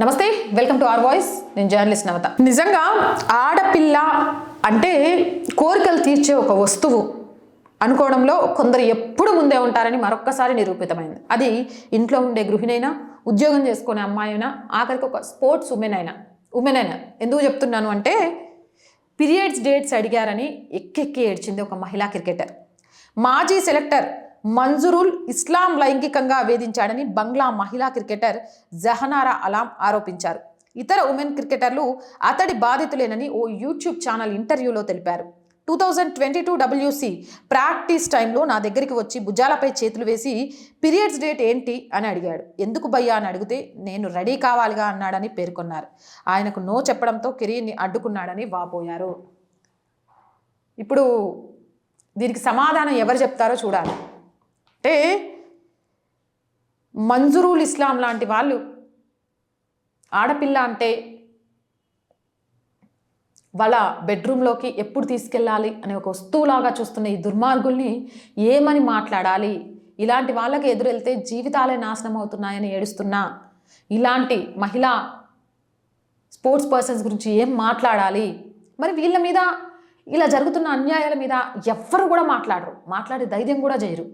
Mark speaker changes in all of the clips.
Speaker 1: Namaste welcome to R voice. నేను journalist Navatha. నిజంగా ఆడపిల్ల అంటే కోరికలు తీర్చే ఒక వస్తువు అనుకోవడంలో కొందరు ఎప్పుడు ముందే ఉంటారని మరొక్కసారి నిరూపితమైంది. అది ఇంట్లో ఉండే గృహిణైనా ఉద్యోగం చేసుకునే అమ్మాయి అయినా ఆఖరికి ఒక స్పోర్ట్స్ ఉమెన్ అయినా ఉమెన్ అయినా ఎందుకు చెప్తున్నాను అంటే పీరియడ్స్ డేట్స్ అడిగారని ఎక్కెక్కి ఏడ్చింది ఒక మహిళా క్రికెటర్. మాజీ సెలెక్టర్ మంజురుల్ ఇస్లాం లైంగికంగా వేధించాడని బంగ్లా మహిళా క్రికెటర్ జహనారా అలాం ఆరోపించారు. ఇతర ఉమెన్ క్రికెటర్లు అతడి బాధితులేనని ఓ యూట్యూబ్ ఛానల్ ఇంటర్వ్యూలో తెలిపారు. Two thousand twenty two WC practice టైంలో నా దగ్గరికి వచ్చి భుజాలపై చేతులు వేసి పీరియడ్స్ డేట్ ఏంటి? అని అడిగాడు. ఎందుకు భయ్యా? అని అడిగితే నేను రెడీ కావాలిగా అన్నాడని పేర్కొన్నారు. ఆయనకు నో చెప్పడంతో కెరీర్ని అడ్డుకున్నాడని వాపోయారు. ఇప్పుడు దీనికి సమాధానం ఎవరు చెప్తారో చూడాలి. అంటే మంజురుల్ ఇస్లాం లాంటి వాళ్ళు ఆడపిల్ల అంటే వాళ్ళ బెడ్రూమ్లోకి ఎప్పుడు తీసుకెళ్ళాలి అనే ఒక వస్తువులాగా చూస్తున్న ఈ దుర్మార్గుల్ని ఏమని మాట్లాడాలి? ఇలాంటి వాళ్ళకి ఎదురెళ్తే జీవితాలే నాశనం అవుతున్నాయని ఏడుస్తున్నా ఇలాంటి మహిళా స్పోర్ట్స్ పర్సన్స్ గురించి ఏం మాట్లాడాలి? మరి వీళ్ళ మీద ఇలా జరుగుతున్న అన్యాయాల మీద ఎవ్వరు కూడా మాట్లాడరు. మాట్లాడే ధైర్యం కూడా చేయరు.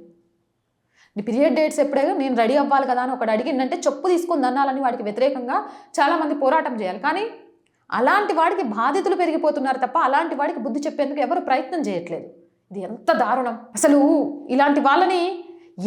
Speaker 1: నీ పీరియడ్ డేట్స్ ఎప్పుడైనా నేను రెడీ అవ్వాలి కదా అని ఒకటి అడిగిందంటే చెప్పు తీసుకుని దన్నాలని వాడికి వ్యతిరేకంగా చాలామంది పోరాటం చేయాలి. కానీ అలాంటి వాడికి బాధితులు పెరిగిపోతున్నారు తప్ప అలాంటి వాడికి బుద్ధి చెప్పేందుకు ఎవరు ప్రయత్నం చేయట్లేదు. ఇది ఎంత దారుణం. అసలు ఇలాంటి వాళ్ళని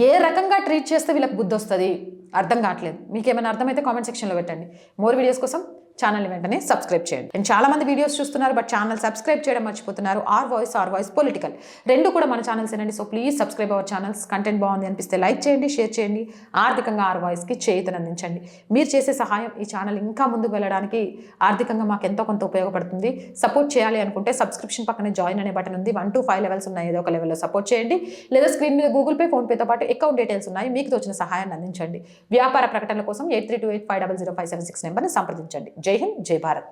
Speaker 1: ఏ రకంగా ట్రీట్ చేస్తే వీళ్ళకి బుద్ధి వస్తుంది? అర్థం కావట్లేదు. మీకేమైనా అర్థమైతే కామెంట్ సెక్షన్లో పెట్టండి. మోర్ వీడియోస్ కోసం ఛానల్ని వెంటనే సబ్స్క్రైబ్ చేయండి. అండ్ చాలా మంది వీడియోస్ చూస్తున్నారు బట్ ఛానల్ సబ్స్క్రైబ్ చేయడం మర్చిపోతున్నారు. R voice R voice political. రెండు కూడా మన ఛానల్స్ ఏనండి. So please subscribe our channels. Content బాగుంది అనిపిస్తే లైక్ చేయండి షేర్ చేయండి. ఆర్థికంగా ఆర్ వాయిస్కి చేయుతను అందించండి. మీరు చేసే సహాయం ఈ ఛానల్ ఇంకా ముందుకు వెళ్ళడానికి ఆర్థికంగా మాకు ఎంతో కొంత ఉపయోగపడుతుంది. సపోర్ట్ చేయాలి అనుకుంటే సబ్స్క్రిప్షన్ పక్కనే జాయిన్ అనే బటన్ ఉంది. వన్ టు ఫైవ్ లెవెల్స్ ఉన్నాయి. ఏదో ఒక లెవెల్లో సపోర్ట్ చేయండి. లేదా స్క్రీన్ మీద గూగుల్ పే ఫోన్పేతో పాటు అకౌంట్ డీటెయిల్స్ ఉన్నాయి. మీకు తోచిన సహాయాన్ని అందించండి. వ్యాపార ప్రకటనల కోసం eight three two eight five double zero five seven six నెంబర్ని సంప్రదించండి. జై హింద్ జై భారత్.